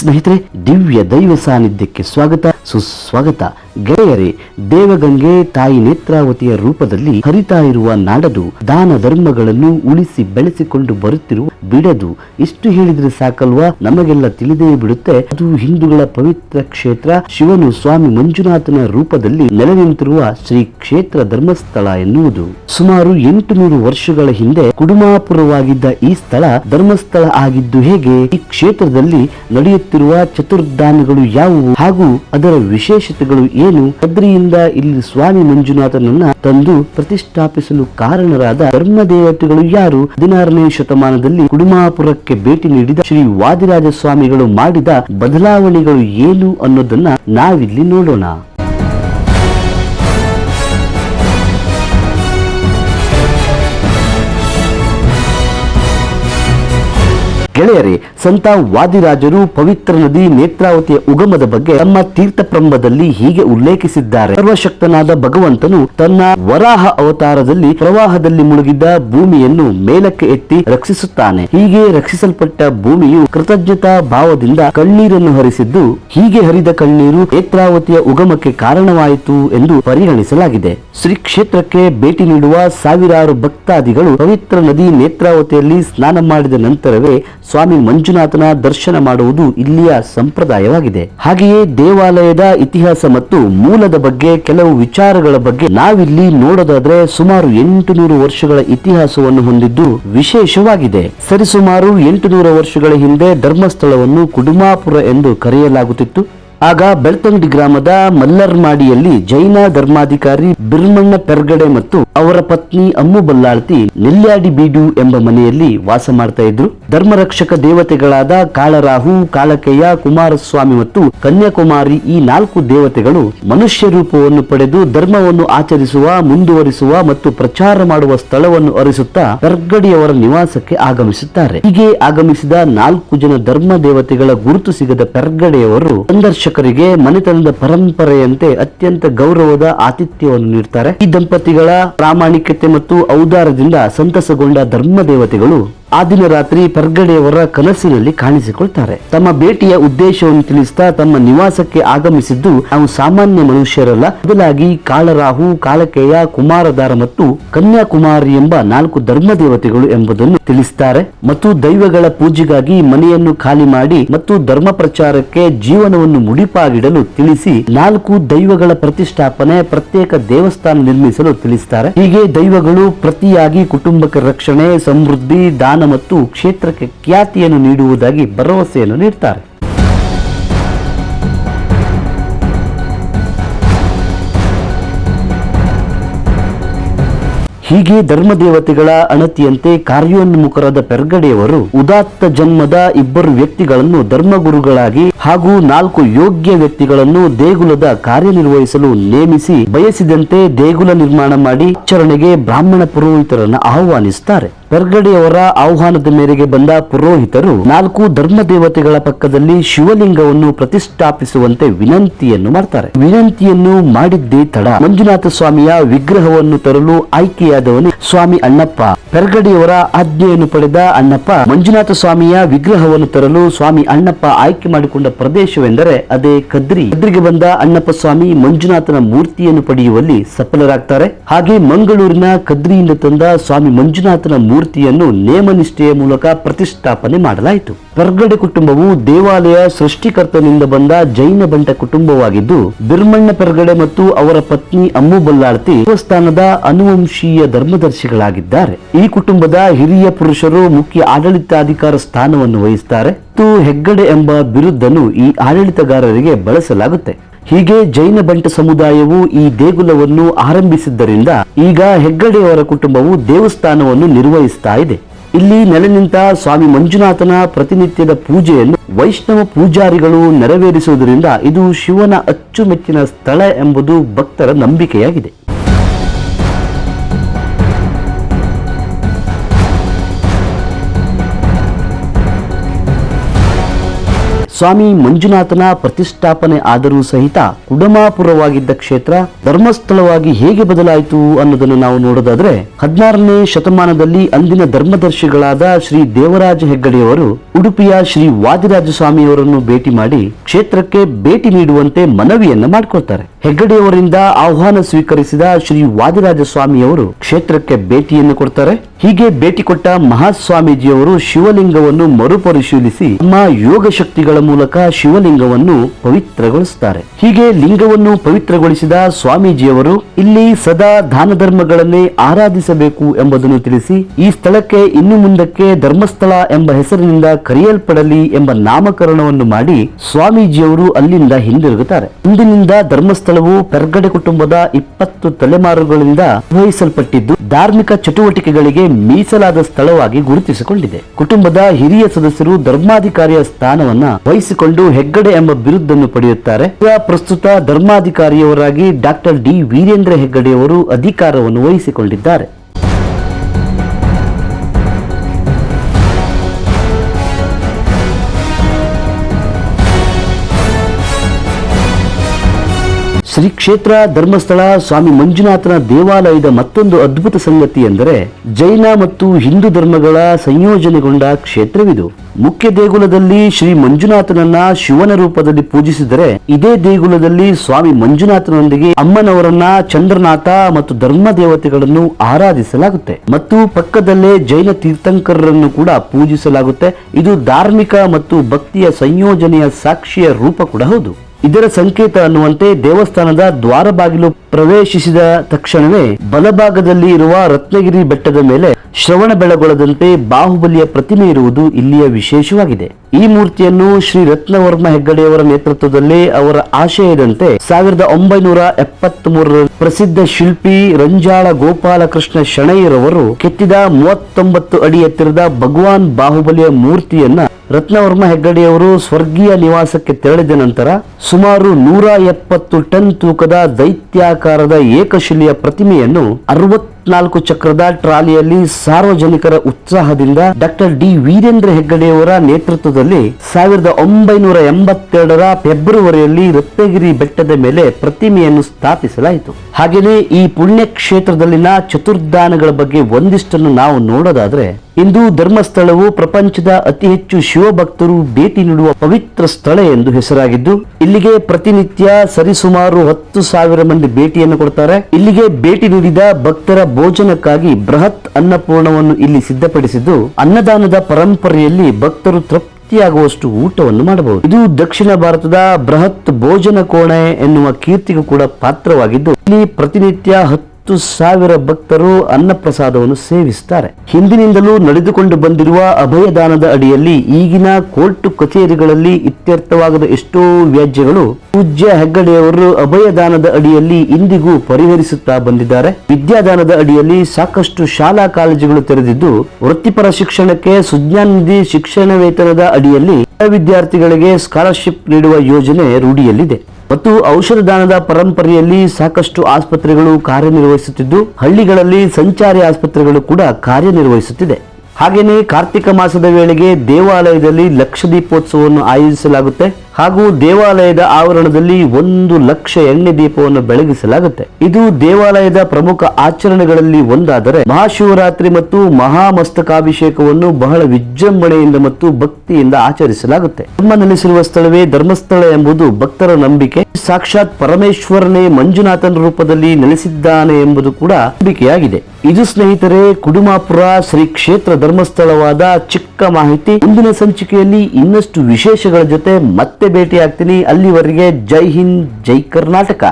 ಸ್ನೇಹಿತರೆ ದಿವ್ಯ ದೈವ ಸಾನ್ನಿಧ್ಯಕ್ಕೆ ಸ್ವಾಗತ ಸುಸ್ವಾಗತ. ಗೆಳೆಯರೇ, ದೇವಗಂಗೆ ತಾಯಿ ನೇತ್ರಾವತಿಯ ರೂಪದಲ್ಲಿ ಹರಿತಾ ಇರುವ ನಾಡದು ದಾನ ಧರ್ಮಗಳನ್ನು ಉಳಿಸಿ ಬೆಳೆಸಿಕೊಂಡು ಬರುತ್ತಿರುವ ಬಿಡದು ಇಷ್ಟು ಹೇಳಿದ್ರೆ ಸಾಕಲ್ವಾ? ನಮಗೆಲ್ಲ ತಿಳಿದೇ ಬಿಡುತ್ತೆ. ಅದು ಹಿಂದೂಗಳ ಪವಿತ್ರ ಕ್ಷೇತ್ರ. ಶಿವನು ಸ್ವಾಮಿ ಮಂಜುನಾಥನ ರೂಪದಲ್ಲಿ ನೆಲೆ ನಿಂತಿರುವ ಶ್ರೀ ಕ್ಷೇತ್ರ ಧರ್ಮಸ್ಥಳ ಎನ್ನುವುದು. ಸುಮಾರು ಎಂಟು ನೂರು ವರ್ಷಗಳ ಹಿಂದೆ ಕುಡುಮಾಪುರವಾಗಿದ್ದ ಈ ಸ್ಥಳ ಧರ್ಮಸ್ಥಳ ಆಗಿದ್ದು ಹೇಗೆ? ಈ ಕ್ಷೇತ್ರದಲ್ಲಿ ನಡೆಯುತ್ತಿರುವ ಚತುರ್ದಾನಗಳು ಯಾವುವು? ಹಾಗೂ ಅದರ ವಿಶೇಷತೆಗಳು ಏನು? ಕದ್ರಿಯಿಂದ ಇಲ್ಲಿ ಸ್ವಾಮಿ ಮಂಜುನಾಥನನ್ನ ತಂದು ಪ್ರತಿಷ್ಠಾಪಿಸಲು ಕಾರಣರಾದ ಧರ್ಮ ದೇವತೆಗಳು ಯಾರು? ಹದಿನಾರನೇ ಶತಮಾನದಲ್ಲಿ ಕುಡುಮಾಪುರಕ್ಕೆ ಭೇಟಿ ನೀಡಿದ ಶ್ರೀ ವಾದಿರಾಜ ಸ್ವಾಮಿಗಳು ಮಾಡಿದ ಬದಲಾವಣೆಗಳು ಏನು ಅನ್ನೋದನ್ನ ನಾವಿಲ್ಲಿ ನೋಡೋಣ. ಗೆಳೆಯರೇ, ಸಂತ ವಾದಿರಾಜರು ಪವಿತ್ರ ನದಿ ನೇತ್ರಾವತಿಯ ಉಗಮದ ಬಗ್ಗೆ ತಮ್ಮ ತೀರ್ಥಪ್ರಂಭದಲ್ಲಿ ಹೀಗೆ ಉಲ್ಲೇಖಿಸಿದ್ದಾರೆ. ಸರ್ವಶಕ್ತನಾದ ಭಗವಂತನು ತನ್ನ ವರಾಹ ಅವತಾರದಲ್ಲಿ ಪ್ರವಾಹದಲ್ಲಿ ಮುಳುಗಿದ್ದ ಭೂಮಿಯನ್ನು ಮೇಲಕ್ಕೆ ಎತ್ತಿ ರಕ್ಷಿಸುತ್ತಾನೆ. ಹೀಗೆ ರಕ್ಷಿಸಲ್ಪಟ್ಟ ಭೂಮಿಯು ಕೃತಜ್ಞತಾ ಭಾವದಿಂದ ಕಣ್ಣೀರನ್ನು ಹರಿಸಿದ್ದು, ಹೀಗೆ ಹರಿದ ಕಣ್ಣೀರು ನೇತ್ರಾವತಿಯ ಉಗಮಕ್ಕೆ ಕಾರಣವಾಯಿತು ಎಂದು ಪರಿಗಣಿಸಲಾಗಿದೆ. ಶ್ರೀ ಕ್ಷೇತ್ರಕ್ಕೆ ಭೇಟಿ ನೀಡುವ ಸಾವಿರಾರು ಭಕ್ತಾದಿಗಳು ಪವಿತ್ರ ನದಿ ನೇತ್ರಾವತಿಯಲ್ಲಿ ಸ್ನಾನ ಮಾಡಿದ ನಂತರವೇ ಸ್ವಾಮಿ ಮಂಜುನಾಥನ ದರ್ಶನ ಮಾಡುವುದು ಇಲ್ಲಿಯ ಸಂಪ್ರದಾಯವಾಗಿದೆ. ಹಾಗೆಯೇ ದೇವಾಲಯದ ಇತಿಹಾಸ ಮತ್ತು ಮೂಲದ ಬಗ್ಗೆ ಕೆಲವು ವಿಚಾರಗಳ ಬಗ್ಗೆ ನಾವಿಲ್ಲಿ ನೋಡೋದಾದ್ರೆ ಸುಮಾರು ಎಂಟು ನೂರು ವರ್ಷಗಳ ಇತಿಹಾಸವನ್ನು ಹೊಂದಿದ್ದು ವಿಶೇಷವಾಗಿದೆ. ಸರಿಸುಮಾರು ಎಂಟು ನೂರು ವರ್ಷಗಳ ಹಿಂದೆ ಧರ್ಮಸ್ಥಳವನ್ನು ಕುಡುಮಾಪುರ ಎಂದು ಕರೆಯಲಾಗುತ್ತಿತ್ತು. ಆಗ ಬೆಳ್ತಂಗಡಿ ಗ್ರಾಮದ ಮಲ್ಲರ್ಮಾಡಿಯಲ್ಲಿ ಜೈನ ಧರ್ಮಾಧಿಕಾರಿ ಬಿರ್ಮಣ್ಣ ಪೆರ್ಗಡೆ ಮತ್ತು ಅವರ ಪತ್ನಿ ಅಮ್ಮು ಬಲ್ಲಾಳ್ತಿ ನೆಲ್ಯಾಡಿ ಬೀಡು ಎಂಬ ಮನೆಯಲ್ಲಿ ವಾಸ ಮಾಡ್ತಾ ಇದ್ರು. ಧರ್ಮರಕ್ಷಕ ದೇವತೆಗಳಾದ ಕಾಳರಾಹು, ಕಾಳಕೆಯ, ಕುಮಾರಸ್ವಾಮಿ ಮತ್ತು ಕನ್ಯಾಕುಮಾರಿ ಈ ನಾಲ್ಕು ದೇವತೆಗಳು ಮನುಷ್ಯ ರೂಪವನ್ನು ಪಡೆದು ಧರ್ಮವನ್ನು ಆಚರಿಸುವ, ಮುಂದುವರಿಸುವ ಮತ್ತು ಪ್ರಚಾರ ಮಾಡುವ ಸ್ಥಳವನ್ನು ಅರಿಸುತ್ತಾ ಪೆರ್ಗಡಿಯವರ ನಿವಾಸಕ್ಕೆ ಆಗಮಿಸುತ್ತಾರೆ. ಹೀಗೆ ಆಗಮಿಸಿದ ನಾಲ್ಕು ಜನ ಧರ್ಮ ದೇವತೆಗಳ ಗುರುತು ಸಿಗದ ಪೆರ್ಗಡೆಯವರು ಸಂದರ್ಶಕರಿಗೆ ಮನೆತನದ ಪರಂಪರೆಯಂತೆ ಅತ್ಯಂತ ಗೌರವದ ಆತಿಥ್ಯವನ್ನು ನೀಡ್ತಾರೆ. ಈ ದಂಪತಿಗಳ ಪ್ರಾಮಾಣಿಕತೆ ಮತ್ತು ಔದಾರದಿಂದ ಸಂತಸಗೊಂಡ ಧರ್ಮ ದೇವತೆಗಳು ಆ ದಿನ ರಾತ್ರಿ ಪರ್ಗಡೆಯವರ ಕನಸಿನಲ್ಲಿ ಕಾಣಿಸಿಕೊಳ್ತಾರೆ. ತಮ್ಮ ಭೇಟಿಯ ಉದ್ದೇಶವನ್ನು ತಿಳಿಸ್ತಾ ತಮ್ಮ ನಿವಾಸಕ್ಕೆ ಆಗಮಿಸಿದ್ದು ನಾವು ಸಾಮಾನ್ಯ ಮನುಷ್ಯರಲ್ಲ. ಬದಲಾಗಿ ಕಾಳರಾಹು ಕಾಲಕೇಯ ಕುಮಾರಧಾರ ಮತ್ತು ಕನ್ಯಾಕುಮಾರಿ ಎಂಬ ನಾಲ್ಕು ಧರ್ಮ ದೇವತೆಗಳು ಎಂಬುದನ್ನು ತಿಳಿಸ್ತಾರೆ. ಮತ್ತು ದೈವಗಳ ಪೂಜೆಗಾಗಿ ಮನೆಯನ್ನು ಖಾಲಿ ಮಾಡಿ ಮತ್ತು ಧರ್ಮ ಪ್ರಚಾರಕ್ಕೆ ಜೀವನವನ್ನು ಮುಡಿಪಾಗಿಡಲು ತಿಳಿಸಿ ನಾಲ್ಕು ದೈವಗಳ ಪ್ರತಿಷ್ಠಾಪನೆ ಪ್ರತ್ಯೇಕ ದೇವಸ್ಥಾನ ನಿರ್ಮಿಸಲು ತಿಳಿಸ್ತಾರೆ. ಹೀಗೆ ದೈವಗಳು ಪ್ರತಿಯಾಗಿ ಕುಟುಂಬಕ್ಕೆ ರಕ್ಷಣೆ, ಸಮೃದ್ಧಿ, ದಾನ ಮತ್ತು ಕ್ಷೇತ್ರಕ್ಕೆ ಖ್ಯಾತಿಯನ್ನು ನೀಡುವುದಾಗಿ ಭರವಸೆಯನ್ನು ನೀಡುತ್ತಾರೆ ಹೀಗೆ ಧರ್ಮದೇವತೆಗಳ ಅಣತಿಯಂತೆ ಕಾರ್ಯೋನ್ಮುಖರಾದ ಪೆರ್ಗಡೆಯವರು ಉದಾತ್ತ ಜನ್ಮದ ಇಬ್ಬರು ವ್ಯಕ್ತಿಗಳನ್ನು ಧರ್ಮಗುರುಗಳಾಗಿ ಹಾಗೂ ನಾಲ್ಕು ಯೋಗ್ಯ ವ್ಯಕ್ತಿಗಳನ್ನು ದೇಗುಲದ ಕಾರ್ಯನಿರ್ವಹಿಸಲು ನೇಮಿಸಿ ಬಯಸಿದಂತೆ ದೇಗುಲ ನಿರ್ಮಾಣ ಮಾಡಿ ಚರಣೆಗೆ ಬ್ರಾಹ್ಮಣ ಪುರೋಹಿತರನ್ನು ಆಹ್ವಾನಿಸುತ್ತಾರೆ ಪೆರ್ಗಡೆಯವರ ಆಹ್ವಾನದ ಮೇರೆಗೆ ಬಂದ ಪುರೋಹಿತರು ನಾಲ್ಕು ಧರ್ಮ ದೇವತೆಗಳ ಪಕ್ಕದಲ್ಲಿ ಶಿವಲಿಂಗವನ್ನು ಪ್ರತಿಷ್ಠಾಪಿಸುವಂತೆ ವಿನಂತಿಯನ್ನು ಮಾಡ್ತಾರೆ. ವಿನಂತಿಯನ್ನು ಮಾಡಿದ್ದೇ ತಡ. ಮಂಜುನಾಥ ಸ್ವಾಮಿಯ ವಿಗ್ರಹವನ್ನು ತರಲು ಆಯ್ಕೆಯಾದವನೇ ಸ್ವಾಮಿ ಅಣ್ಣಪ್ಪ. ಪೆರ್ಗಡಿಯವರ ಆಜ್ಞೆಯನ್ನು ಪಡೆದ ಅಣ್ಣಪ್ಪ. ಮಂಜುನಾಥ ಸ್ವಾಮಿಯ ವಿಗ್ರಹವನ್ನು ತರಲು ಸ್ವಾಮಿ ಅಣ್ಣಪ್ಪ ಆಯ್ಕೆ ಮಾಡಿಕೊಂಡ ಪ್ರದೇಶವೆಂದರೆ ಅದೇ ಕದ್ರಿ. ಕದ್ರಿಗೆ ಬಂದ ಅಣ್ಣಪ್ಪ ಸ್ವಾಮಿ ಮಂಜುನಾಥನ ಮೂರ್ತಿಯನ್ನು ಪಡೆಯುವಲ್ಲಿ ಸಫಲರಾಗ್ತಾರೆ. ಹಾಗೆ ಮಂಗಳೂರಿನ ಕದ್ರಿಯಿಂದ ತಂದ ಸ್ವಾಮಿ ಮಂಜುನಾಥನ ಮೂರ್ತಿಯನ್ನು ನೇಮನಿಷ್ಠೆಯ ಮೂಲಕ ಪ್ರತಿಷ್ಠಾಪನೆ ಮಾಡಲಾಯಿತು. ಪರ್ಗಡೆ ಕುಟುಂಬವು ದೇವಾಲಯ ಸೃಷ್ಟಿಕರ್ತನಿಂದ ಬಂದ ಜೈನ ಬಂಟ ಕುಟುಂಬವಾಗಿದ್ದು, ಬಿರ್ಮಣ್ಣ ಪೆರ್ಗಡೆ ಮತ್ತು ಅವರ ಪತ್ನಿ ಅಮ್ಮು ಬಲ್ಲಾಳ್ತಿ ದೇವಸ್ಥಾನದ ಅನುವಂಶೀಯ ಧರ್ಮದರ್ಶಿಗಳಾಗಿದ್ದಾರೆ. ಈ ಕುಟುಂಬದ ಹಿರಿಯ ಪುರುಷರು ಮುಖ್ಯ ಆಡಳಿತಾಧಿಕಾರ ಸ್ಥಾನವನ್ನು ವಹಿಸುತ್ತಾರೆ ಮತ್ತು ಹೆಗ್ಗಡೆ ಎಂಬ ಬಿರುದ್ದನ್ನು ಈ ಆಡಳಿತಗಾರರಿಗೆ ಬಳಸಲಾಗುತ್ತೆ. ಹೀಗೆ ಜೈನ ಬಂಟ ಸಮುದಾಯವು ಈ ದೇಗುಲವನ್ನು ಆರಂಭಿಸಿದ್ದರಿಂದ ಈಗ ಹೆಗ್ಗಡೆಯವರ ಕುಟುಂಬವು ದೇವಸ್ಥಾನವನ್ನು ನಿರ್ವಹಿಸ್ತಾ ಇದೆ. ಇಲ್ಲಿ ನೆಲೆ ನಿಂತ ಸ್ವಾಮಿ ಮಂಜುನಾಥನ ಪ್ರತಿನಿತ್ಯದ ಪೂಜೆಯನ್ನು ವೈಷ್ಣವ ಪೂಜಾರಿಗಳು ನೆರವೇರಿಸುವುದರಿಂದ ಇದು ಶಿವನ ಅಚ್ಚುಮೆಚ್ಚಿನ ಸ್ಥಳ ಎಂಬುದು ಭಕ್ತರ ನಂಬಿಕೆಯಾಗಿದೆ. ಸ್ವಾಮಿ ಮಂಜುನಾಥನ ಪ್ರತಿಷ್ಠಾಪನೆ ಆದರೂ ಸಹಿತ ಕುಡಮಾಪುರವಾಗಿದ್ದ ಕ್ಷೇತ್ರ ಧರ್ಮಸ್ಥಳವಾಗಿ ಹೇಗೆ ಬದಲಾಯಿತು ಅನ್ನೋದನ್ನು ನಾವು ನೋಡೋದಾದ್ರೆ ಹದಿನಾರನೇ ಶತಮಾನದಲ್ಲಿ ಅಂದಿನ ಧರ್ಮದರ್ಶಿಗಳಾದ ಶ್ರೀ ದೇವರಾಜ ಹೆಗ್ಗಡೆಯವರು ಉಡುಪಿಯ ಶ್ರೀ ವಾದಿರಾಜ ಸ್ವಾಮಿಯವರನ್ನು ಭೇಟಿ ಮಾಡಿ ಕ್ಷೇತ್ರಕ್ಕೆ ಭೇಟಿ ನೀಡುವಂತೆ ಮನವಿಯನ್ನ ಮಾಡಿಕೊಳ್ತಾರೆ. ಹೆಗ್ಗಡೆಯವರಿಂದ ಆಹ್ವಾನ ಸ್ವೀಕರಿಸಿದ ಶ್ರೀ ವಾದಿರಾಜ ಸ್ವಾಮಿಯವರು ಕ್ಷೇತ್ರಕ್ಕೆ ಭೇಟಿಯನ್ನು ಕೊಡ್ತಾರೆ. ಹೀಗೆ ಭೇಟಿ ಕೊಟ್ಟ ಮಹಾಸ್ವಾಮೀಜಿಯವರು ಶಿವಲಿಂಗವನ್ನು ಮರುಪರಿಶೀಲಿಸಿ ತಮ್ಮ ಯೋಗ ಶಕ್ತಿಗಳ ಮೂಲಕ ಶಿವಲಿಂಗವನ್ನು ಪವಿತ್ರಗೊಳಿಸುತ್ತಾರೆ. ಹೀಗೆ ಲಿಂಗವನ್ನು ಪವಿತ್ರಗೊಳಿಸಿದ ಸ್ವಾಮೀಜಿಯವರು ಇಲ್ಲಿ ಸದಾ ದಾನ ಧರ್ಮಗಳನ್ನೇ ಆರಾಧಿಸಬೇಕು ಎಂಬುದನ್ನು ತಿಳಿಸಿ, ಈ ಸ್ಥಳಕ್ಕೆ ಇನ್ನು ಮುಂದಕ್ಕೆ ಧರ್ಮಸ್ಥಳ ಎಂಬ ಹೆಸರಿನಿಂದ ಕರೆಯಲ್ಪಡಲಿ ಎಂಬ ನಾಮಕರಣವನ್ನು ಮಾಡಿ ಸ್ವಾಮೀಜಿಯವರು ಅಲ್ಲಿಂದ ಹಿಂದಿರುಗುತ್ತಾರೆ. ಇಂದಿನಿಂದ ಧರ್ಮಸ್ಥಳವು ಪೆರ್ಗಡೆ ಕುಟುಂಬದ ಇಪ್ಪತ್ತು ತಲೆಮಾರುಗಳಿಂದ ನಿರ್ವಹಿಸಲ್ಪಟ್ಟಿದ್ದು, ಧಾರ್ಮಿಕ ಚಟುವಟಿಕೆಗಳಿಗೆ ಮೀಸಲಾದ ಸ್ಥಳವಾಗಿ ಗುರುತಿಸಿಕೊಂಡಿದೆ. ಕುಟುಂಬದ ಹಿರಿಯ ಸದಸ್ಯರು ಧರ್ಮಾಧಿಕಾರಿಯ ಸ್ಥಾನವನ್ನ ವಹಿಸಿಕೊಂಡು ಹೆಗ್ಗಡೆ ಎಂಬ ಬಿರುದನ್ನು ಪಡೆಯುತ್ತಾರೆ. ಪ್ರಸ್ತುತ ಧರ್ಮಾಧಿಕಾರಿಯವರಾಗಿ ಡಾಕ್ಟರ್ ಡಿ. ವೀರೇಂದ್ರ ಹೆಗ್ಗಡೆಯವರು ಅಧಿಕಾರವನ್ನು ವಹಿಸಿಕೊಂಡಿದ್ದಾರೆ. ಶ್ರೀ ಕ್ಷೇತ್ರ ಧರ್ಮಸ್ಥಳ ಸ್ವಾಮಿ ಮಂಜುನಾಥನ ದೇವಾಲಯದ ಮತ್ತೊಂದು ಅದ್ಭುತ ಸಂಗತಿ ಎಂದರೆ ಜೈನ ಮತ್ತು ಹಿಂದೂ ಧರ್ಮಗಳ ಸಂಯೋಜನೆಗೊಂಡ ಕ್ಷೇತ್ರವಿದು. ಮುಖ್ಯ ದೇಗುಲದಲ್ಲಿ ಶ್ರೀ ಮಂಜುನಾಥನನ್ನ ಶಿವನ ರೂಪದಲ್ಲಿ ಪೂಜಿಸಿದರೆ ಇದೇ ದೇಗುಲದಲ್ಲಿ ಸ್ವಾಮಿ ಮಂಜುನಾಥನೊಂದಿಗೆ ಅಮ್ಮನವರನ್ನ ಚಂದ್ರನಾಥ ಮತ್ತು ಧರ್ಮ ದೇವತೆಗಳನ್ನು ಆರಾಧಿಸಲಾಗುತ್ತೆ. ಮತ್ತು ಪಕ್ಕದಲ್ಲೇ ಜೈನ ತೀರ್ಥಂಕರರನ್ನು ಕೂಡ ಪೂಜಿಸಲಾಗುತ್ತೆ. ಇದು ಧಾರ್ಮಿಕ ಮತ್ತು ಭಕ್ತಿಯ ಸಂಯೋಜನೆಯ ಸಾಕ್ಷಿಯ ರೂಪ ಕೂಡ ಹೌದು. ಇದರ ಸಂಕೇತ ಅನ್ನುವಂತೆ ದೇವಸ್ಥಾನದ ದ್ವಾರ ಬಾಗಿಲು ಪ್ರವೇಶಿಸಿದ ತಕ್ಷಣವೇ ಬಲಭಾಗದಲ್ಲಿ ಇರುವ ರತ್ನಗಿರಿ ಬೆಟ್ಟದ ಮೇಲೆ ಶ್ರವಣ ಬೆಳಗೊಳದಂತೆ ಬಾಹುಬಲಿಯ ಪ್ರತಿಮೆ ಇರುವುದು ಇಲ್ಲಿಯ ವಿಶೇಷವಾಗಿದೆ. ಈ ಮೂರ್ತಿಯನ್ನು ಶ್ರೀ ರತ್ನವರ್ಮ ಹೆಗ್ಗಡೆಯವರ ನೇತೃತ್ವದಲ್ಲಿ ಅವರ ಆಶಯದಂತೆ ಸಾವಿರದ ಒಂಬೈನೂರ ಎಪ್ಪತ್ತ್ ಮೂರರ ಪ್ರಸಿದ್ಧ ಶಿಲ್ಪಿ ರಂಜಾಳ ಗೋಪಾಲಕೃಷ್ಣ ಶಣೈರವರು ಕೆತ್ತಿದ ಮೂವತ್ತೊಂಬತ್ತು ಅಡಿ ಎತ್ತರದ ಭಗವಾನ್ ಬಾಹುಬಲಿಯ ಮೂರ್ತಿಯನ್ನ ರತ್ನವರ್ಮ ಹೆಗ್ಗಡೆಯವರು ಸ್ವರ್ಗೀಯ ನಿವಾಸಕ್ಕೆ ತೆರಳಿದ ನಂತರ ಸುಮಾರು ನೂರ ಎಪ್ಪತ್ತು ಟನ್ ತೂಕದ ದೈತ್ಯಾಕಾರದ ಏಕಶಿಲೆಯ ಪ್ರತಿಮೆಯನ್ನು ಅರವತ್ನಾಲ್ಕು ಚಕ್ರದ ಟ್ರಾಲಿಯಲ್ಲಿ ಸಾರ್ವಜನಿಕರ ಉತ್ಸಾಹದಿಂದ ಡಾಕ್ಟರ್ ಡಿ ವೀರೇಂದ್ರ ಹೆಗ್ಗಡೆಯವರ ನೇತೃತ್ವದಲ್ಲಿ ಸಾವಿರದ ಒಂಬೈನೂರ ಎಂಬತ್ತೆರಡರ ಫೆಬ್ರವರಿಯಲ್ಲಿ ರತ್ನಗಿರಿ ಬೆಟ್ಟದ ಮೇಲೆ ಪ್ರತಿಮೆಯನ್ನು ಸ್ಥಾಪಿಸಲಾಯಿತು. ಹಾಗೆಯೇ ಈ ಪುಣ್ಯ ಕ್ಷೇತ್ರದಲ್ಲಿನ ಚತುರ್ದಾನಗಳ ಬಗ್ಗೆ ಒಂದಿಷ್ಟನ್ನು ನಾವು ನೋಡೋದಾದ್ರೆ, ಇಂದು ಧರ್ಮಸ್ಥಳವು ಪ್ರಪಂಚದ ಅತಿ ಹೆಚ್ಚು ಶಿವಭಕ್ತರು ಭೇಟಿ ನೀಡುವ ಪವಿತ್ರ ಸ್ಥಳ ಎಂದು ಹೆಸರಾಗಿದ್ದು, ಇಲ್ಲಿಗೆ ಪ್ರತಿನಿತ್ಯ ಸರಿಸುಮಾರು ಹತ್ತು ಸಾವಿರ ಮಂದಿ ಭೇಟಿಯನ್ನು ಕೊಡ್ತಾರೆ. ಇಲ್ಲಿಗೆ ಭೇಟಿ ನೀಡಿದ ಭಕ್ತರ ಭೋಜನಕ್ಕಾಗಿ ಬೃಹತ್ ಅನ್ನಪೂರ್ಣವನ್ನು ಇಲ್ಲಿ ಸಿದ್ಧಪಡಿಸಿದ್ದು ಅನ್ನದಾನದ ಪರಂಪರೆಯಲ್ಲಿ ಭಕ್ತರು ತೃಪ್ತಿಯಾಗುವಷ್ಟು ಊಟವನ್ನು ಮಾಡಬಹುದು. ಇದು ದಕ್ಷಿಣ ಭಾರತದ ಬೃಹತ್ ಭೋಜನ ಕೋಣೆ ಎನ್ನುವ ಕೀರ್ತಿಗೂ ಕೂಡ ಪಾತ್ರವಾಗಿದ್ದು, ಇಲ್ಲಿ ಪ್ರತಿನಿತ್ಯ ಹತ್ತು ಸಾವಿರ ಭಕ್ತರು ಅನ್ನಪ್ರಸಾದವನ್ನು ಸೇವಿಸುತ್ತಾರೆ ಹಿಂದಿನಿಂದಲೂ ನಡೆದುಕೊಂಡು ಬಂದಿರುವ ಅಭಯದಾನದ ಅಡಿಯಲ್ಲಿ ಈಗಿನ ಕೋರ್ಟ್ ಕಚೇರಿಗಳಲ್ಲಿ ಇತ್ಯರ್ಥವಾಗದ ಎಷ್ಟೋ ವ್ಯಾಜ್ಯಗಳು ಪೂಜ್ಯ ಹೆಗ್ಗಡೆಯವರು ಅಭಯದಾನದ ಅಡಿಯಲ್ಲಿ ಇಂದಿಗೂ ಪರಿಹರಿಸುತ್ತಾ ಬಂದಿದ್ದಾರೆ. ವಿದ್ಯಾದಾನದ ಅಡಿಯಲ್ಲಿ ಸಾಕಷ್ಟು ಶಾಲಾ ಕಾಲೇಜುಗಳು ತೆರೆದಿದ್ದು, ವೃತ್ತಿಪರ ಶಿಕ್ಷಣಕ್ಕೆ ಸುಜ್ಞಾನ ನಿಧಿ ಶಿಕ್ಷಣ ವೇತನದ ಅಡಿಯಲ್ಲಿ ವಿದ್ಯಾರ್ಥಿಗಳಿಗೆ ಸ್ಕಾಲರ್ಶಿಪ್ ನೀಡುವ ಯೋಜನೆ ರೂಢಿಯಲ್ಲಿದೆ. ಮತ್ತು ಔಷಧ ದಾನದ ಪರಂಪರೆಯಲ್ಲಿ ಸಾಕಷ್ಟು ಆಸ್ಪತ್ರೆಗಳು ಕಾರ್ಯನಿರ್ವಹಿಸುತ್ತಿದ್ದು, ಹಳ್ಳಿಗಳಲ್ಲಿ ಸಂಚಾರಿ ಆಸ್ಪತ್ರೆಗಳು ಕೂಡ ಕಾರ್ಯನಿರ್ವಹಿಸುತ್ತಿದೆ. ಹಾಗೆಯೇ ಕಾರ್ತಿಕ ಮಾಸದ ವೇಳೆಗೆ ದೇವಾಲಯದಲ್ಲಿ ಲಕ್ಷ ದೀಪೋತ್ಸವವನ್ನು ಆಯೋಜಿಸಲಾಗುತ್ತೆ. ಹಾಗೂ ದೇವಾಲಯದ ಆವರಣದಲ್ಲಿ ಒಂದು ಲಕ್ಷ ಎಣ್ಣೆ ದೀಪವನ್ನು ಬೆಳಗಿಸಲಾಗುತ್ತೆ. ಇದು ದೇವಾಲಯದ ಪ್ರಮುಖ ಆಚರಣೆಗಳಲ್ಲಿ ಒಂದಾದರೆ ಮಹಾಶಿವರಾತ್ರಿ ಮತ್ತು ಮಹಾಮಸ್ತಕಾಭಿಷೇಕವನ್ನು ಬಹಳ ವಿಜೃಂಭಣೆಯಿಂದ ಮತ್ತು ಭಕ್ತಿಯಿಂದ ಆಚರಿಸಲಾಗುತ್ತೆ. ಧರ್ಮ ನೆಲೆಸಿರುವ ಸ್ಥಳವೇ ಧರ್ಮಸ್ಥಳ ಎಂಬುದು ಭಕ್ತರ ನಂಬಿಕೆ. ಸಾಕ್ಷಾತ್ ಪರಮೇಶ್ವರನೇ ಮಂಜುನಾಥನ ರೂಪದಲ್ಲಿ ನೆಲೆಸಿದ್ದಾನೆ ಎಂಬುದು ಕೂಡ ನಂಬಿಕೆಯಾಗಿದೆ. ಇದು ಸ್ನೇಹಿತರೆ, ಕುಡುಮಾಪುರ ಶ್ರೀ ಕ್ಷೇತ್ರ ಧರ್ಮಸ್ಥಳವಾದ ಚಿಕ್ಕ ಮಾಹಿತಿ. ಮುಂದಿನ ಸಂಚಿಕೆಯಲ್ಲಿ ಇನ್ನಷ್ಟು ವಿಶೇಷಗಳ ಜೊತೆ ಮತ್ತೆ ಭೇಟಿ ಆಗ್ತೀನಿ ಅಲ್ಲಿವರೆಗೆ ಜೈ ಹಿಂದ್ ಜೈ ಕರ್ನಾಟಕ.